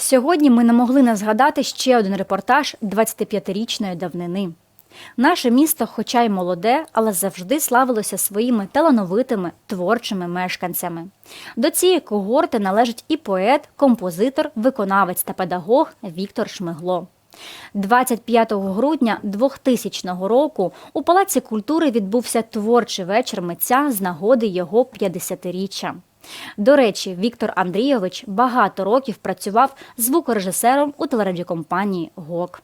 Сьогодні ми не могли не згадати ще один репортаж 25-річної давнини. Наше місто, хоча й молоде, але завжди славилося своїми талановитими творчими мешканцями. До цієї когорти належить і поет, композитор, виконавець та педагог Віктор Шмигло. 25 грудня 2000 року у Палаці культури відбувся творчий вечір митця з нагоди його 50-річчя. До речі, Віктор Андрійович багато років працював звукорежисером у телерадіокомпанії ГОК.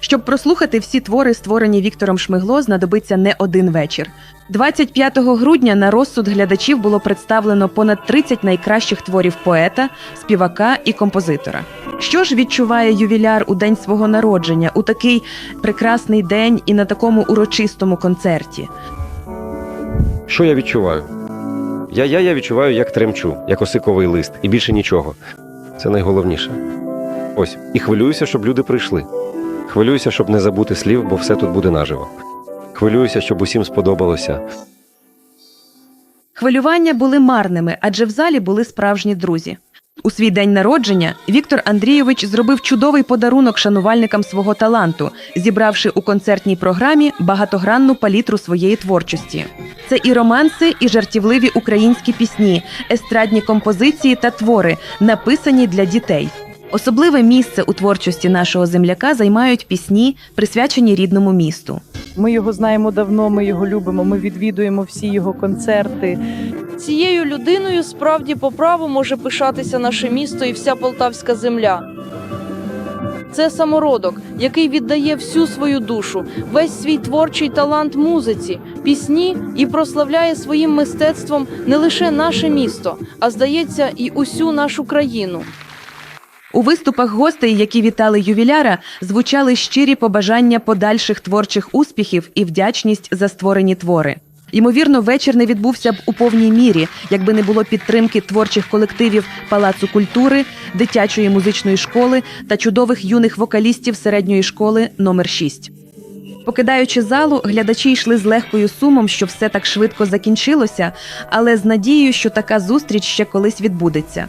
Щоб прослухати всі твори, створені Віктором Шмигло, знадобиться не один вечір. 25 грудня на розсуд глядачів було представлено понад 30 найкращих творів поета, співака і композитора. Що ж відчуває ювіляр у день свого народження, у такий прекрасний день і на такому урочистому концерті? Що я відчуваю? Я, я, я відчуваю, як тремчу, як осиковий лист, і більше нічого. Це найголовніше. Ось, і хвилююся, щоб люди прийшли. Хвилююся, щоб не забути слів, бо все тут буде наживо. Хвилююся, щоб усім сподобалося. Хвилювання були марними, адже в залі були справжні друзі. У свій день народження Віктор Андрійович зробив чудовий подарунок шанувальникам свого таланту, зібравши у концертній програмі багатогранну палітру своєї творчості. Це і романси, і жартівливі українські пісні, естрадні композиції та твори, написані для дітей. Особливе місце у творчості нашого земляка займають пісні, присвячені рідному місту. Ми його знаємо давно, ми його любимо. Ми відвідуємо всі його концерти. Цією людиною справді по праву може пишатися наше місто і вся полтавська земля. Це самородок, який віддає всю свою душу, весь свій творчий талант музиці, пісні і прославляє своїм мистецтвом не лише наше місто, а здається, і усю нашу країну. У виступах гостей, які вітали ювіляра, звучали щирі побажання подальших творчих успіхів і вдячність за створені твори. Ймовірно, вечір не відбувся б у повній мірі, якби не було підтримки творчих колективів Палацу культури, дитячої музичної школи та чудових юних вокалістів середньої школи номер 6 Покидаючи залу, глядачі йшли з легкою сумом, що все так швидко закінчилося, але з надією, що така зустріч ще колись відбудеться.